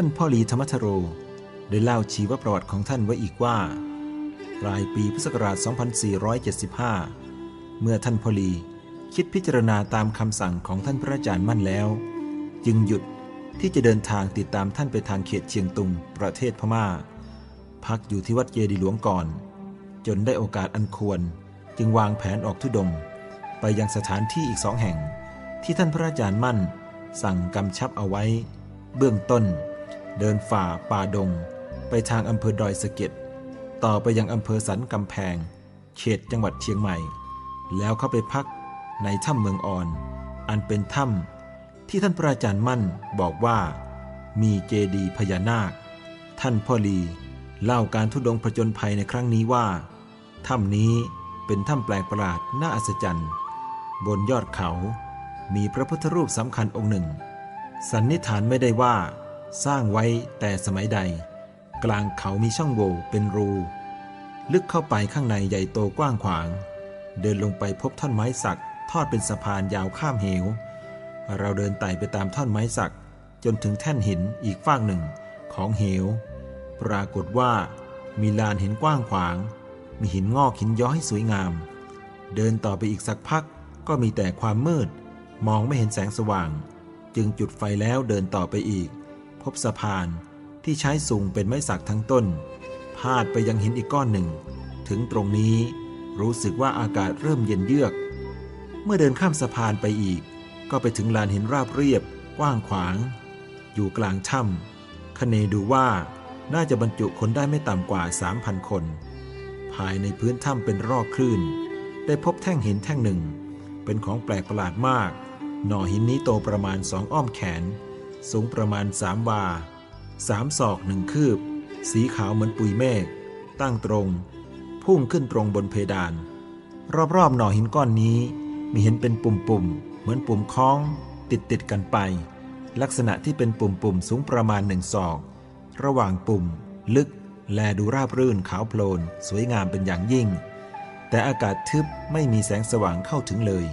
ท่านพ่อลีธรรมทโร ได้เล่าชีวประวัติของท่านไว้อีกว่า ปลายปีพุทธศักราช 2475 เมื่อท่านพ่อลีคิดพิจารณาตามคำสั่งของท่านพระอาจารย์มั่นแล้ว จึงหยุดที่จะเดินทางติดตามท่านไปทางเขตเชียงตุง ประเทศพม่า พักอยู่ที่วัดเยดีหลวงก่อน จนได้โอกาสอันควร จึงวางแผนออกทุดง ไปยังสถานที่อีกสองแห่ง ที่ท่านพระอาจารย์มั่น สั่งกำชับเอาไว้ เบื้องต้น เดินฝ่าป่าดง ไปทางอำเภอดอยสะเก็ดต่อไปยังอำเภอสันกำแพง เขตจังหวัดเชียงใหม่ แล้วเข้าไปพักในถ้ำเมืองอ่อน อันเป็นถ้ำที่ท่านพระอาจารย์มั่นบอกว่า มีเจดีย์พญานาค ท่านพ่อลีเล่าการทุดงผจญภัยในครั้งนี้ว่า ถ้ำนี้เป็นถ้ำแปลกประหลาดน่าอัศจรรย์ บนยอดเขามีพระพุทธรูปสำคัญองค์หนึ่ง สันนิษฐานไม่ได้ว่า สร้างไว้แต่สมัยใด กลางเขามีช่องโหว่เป็นรู ลึกเข้าไปข้างในใหญ่โตกว้างขวาง เดินลงไปพบท่อนไม้สัก ทอดเป็นสะพานยาวข้ามเหว เราเดินไต่ไปตามท่อนไม้สัก จนถึงแท่นหินอีกฟากหนึ่งของเหว ปรากฏว่ามีลานหินกว้างขวาง มีหินงอกหินย้อยสวยงาม เดินต่อไปอีกสักพักก็มีแต่ความมืด มองไม่เห็นแสงสว่าง จึงจุดไฟแล้วเดินต่อไปอีก บสะพานที่ใช้สูงเป็นไม้สักทั้งต้น พาดไปยังหินอีกก้อนหนึ่ง ถึงตรงนี้รู้สึกว่าอากาศเริ่มเย็นเยือก เมื่อเดินข้ามสะพานไปอีก ก็ไปถึงลานหินราบเรียบ กว้างขวาง อยู่กลางถ้ำคเนดูว่าน่าจะบรรจุคนได้ไม่ต่ำกว่า 3,000 คน ภายในพื้นถ้ำเป็นรอกคลื่น ได้พบแท่งหินแท่งหนึ่ง เป็นของแปลกประหลาดมาก หน่อหินนี้โตประมาณสองอ้อมแขน สูงประมาณสามวาสามศอกหนึ่งคืบ สีขาวเหมือนปุยเมฆตั้งตรง พุ่งขึ้นตรงบนเพดาน รอบๆหน่อหินก้อนนี้ มีเห็นเป็นปุ่มๆ เหมือนปุ่มคล้อง ติดติดๆกันไป ลักษณะที่เป็นปุ่มๆ สูงประมาณหนึ่งศอก ระหว่างปุ่ม ลึก แลดูราบรื่นขาวโพลน สวยงามเป็นอย่างยิ่ง แต่อากาศทึบไม่มีแสงสว่างเข้าถึงเลย